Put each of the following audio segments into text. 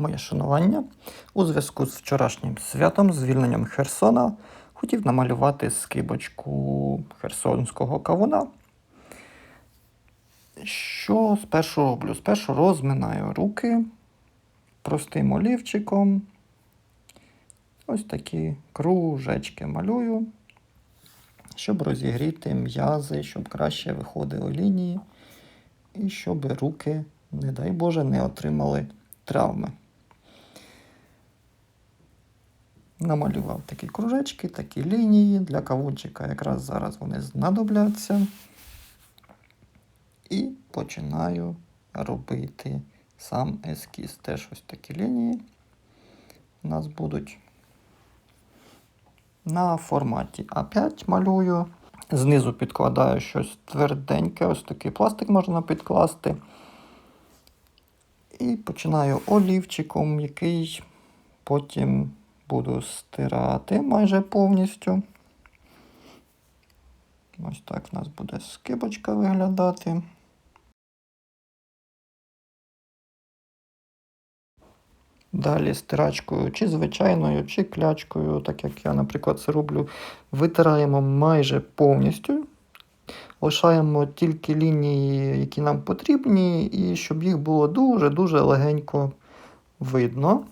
Моє шанування. У зв'язку з вчорашнім святом, звільненням Херсона, хотів намалювати скибочку херсонського кавуна. Що спершу роблю? Спершу розминаю руки простим олівчиком. Ось такі кружечки малюю, щоб розігріти м'язи, щоб краще виходили лінії, і щоб руки, не дай Боже, не отримали травми. Намалював такі кружечки, такі лінії. Для кавунчика якраз зараз вони знадобляться. І починаю робити сам ескіз. Теж ось такі лінії у нас будуть. На форматі А5 малюю. Знизу підкладаю щось тверденьке, ось такий пластик можна підкласти. І починаю олівчиком, який потім буду стирати майже повністю. Ось так в нас буде скибочка виглядати. Далі стирачкою, чи звичайною, чи клячкою, так як я, наприклад, це роблю, витираємо майже повністю. Лишаємо тільки лінії, які нам потрібні, і щоб їх було дуже-дуже легенько видно.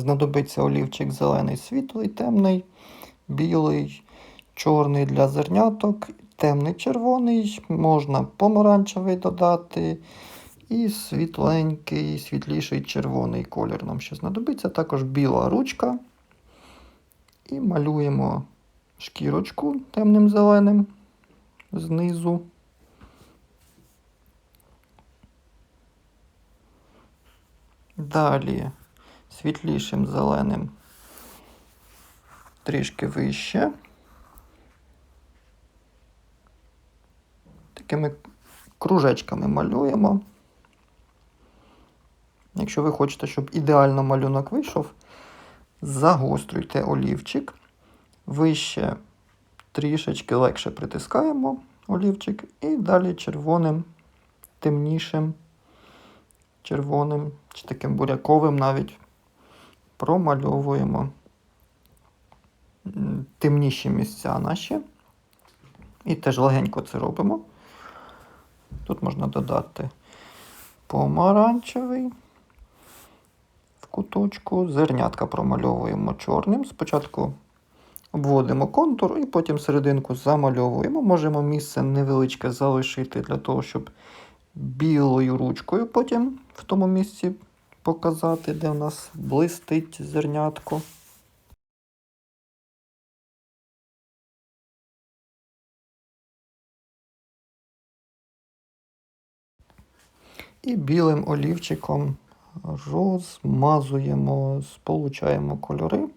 Знадобиться олівчик зелений, світлий, темний, білий, чорний для зерняток, темний червоний, можна помаранчевий додати. І світленький, світліший червоний колір нам ще знадобиться. Також біла ручка. І малюємо шкірочку темним зеленим знизу. Далі світлішим зеленим трішки вище. Такими кружечками малюємо. Якщо ви хочете, щоб ідеально малюнок вийшов, загострюйте олівчик. Вище трішечки легше притискаємо олівчик і далі червоним, темнішим, червоним чи таким буряковим навіть промальовуємо темніші місця наші. І теж легенько це робимо. Тут можна додати помаранчевий в куточку, зернятка промальовуємо чорним. Спочатку обводимо контур і потім серединку замальовуємо. Можемо місце невеличке залишити для того, щоб білою ручкою потім в тому місці показати, де в нас блистить зернятко. І білим олівчиком розмазуємо, сполучаємо кольори.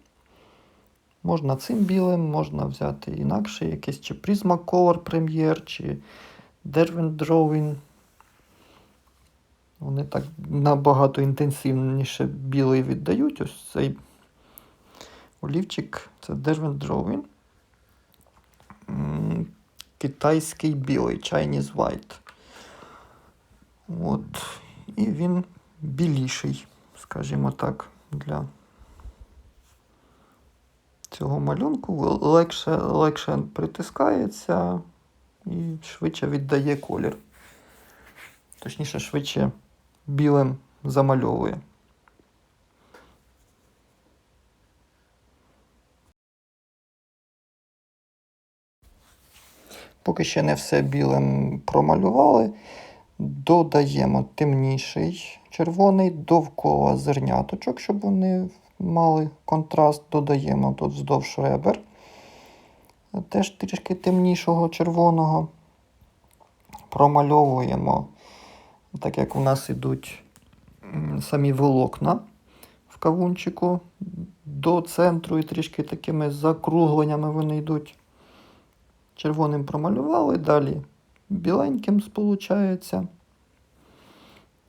Можна цим білим, можна взяти інакше якийсь чи Prismacolor Premier, чи Derwent Drawing. Вони так набагато інтенсивніше білий віддають. Ось цей олівчик це Derwent Drawing. Китайський білий, Chinese White. От. І він біліший, скажімо так, для цього малюнку. Легше, легше притискається і швидше віддає колір. Точніше, швидше білим замальовує. Поки ще не все білим промалювали, додаємо темніший червоний довкола зерняточок, щоб вони мали контраст, додаємо тут вздовж ребер. Теж трішки темнішого червоного. Промальовуємо, так як у нас ідуть самі волокна в кавунчику до центру і трішки такими закругленнями вони йдуть. Червоним промалювали, далі біленьким сполучається.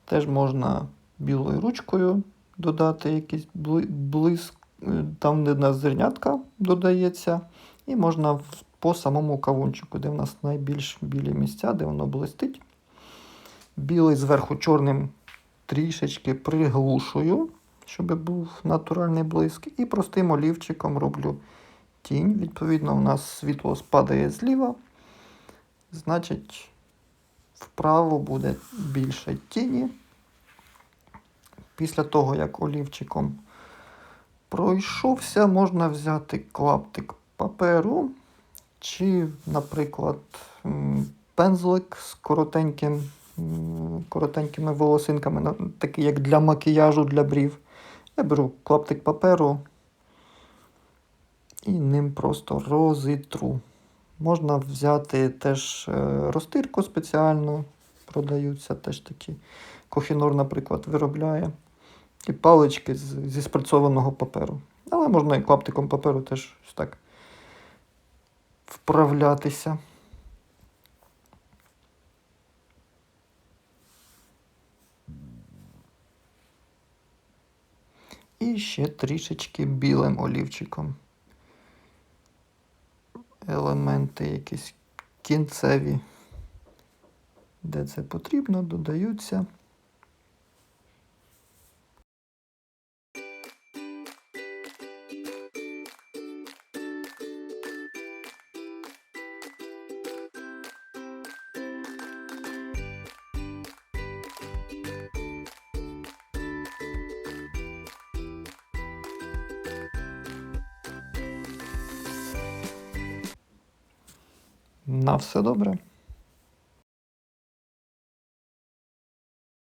Теж можна білою ручкою додати якийсь блиск, е, там, де нас зернятка додається. І можна по самому кавунчику, де в нас найбільш білі місця, де воно блистить. Білий зверху чорним трішечки приглушую, щоб був натуральний блиск, і простим олівчиком роблю тінь. Відповідно, у нас світло спадає зліва, значить, вправо буде більше тіні. Після того, як олівчиком пройшовся, можна взяти клаптик паперу чи, наприклад, пензлик з коротеньким, коротенькими волосинками, такий як для макіяжу, для брів. Я беру клаптик паперу і ним просто розітру. Можна взяти теж е, розтирку спеціальну, продаються теж такі. Кохінор, наприклад, виробляє. І палички зі спрацьованого паперу. Але можна і клаптиком паперу теж так вправлятися. І ще трішечки білим олівчиком. Елементи якісь кінцеві, де це потрібно, додаються. На все добре.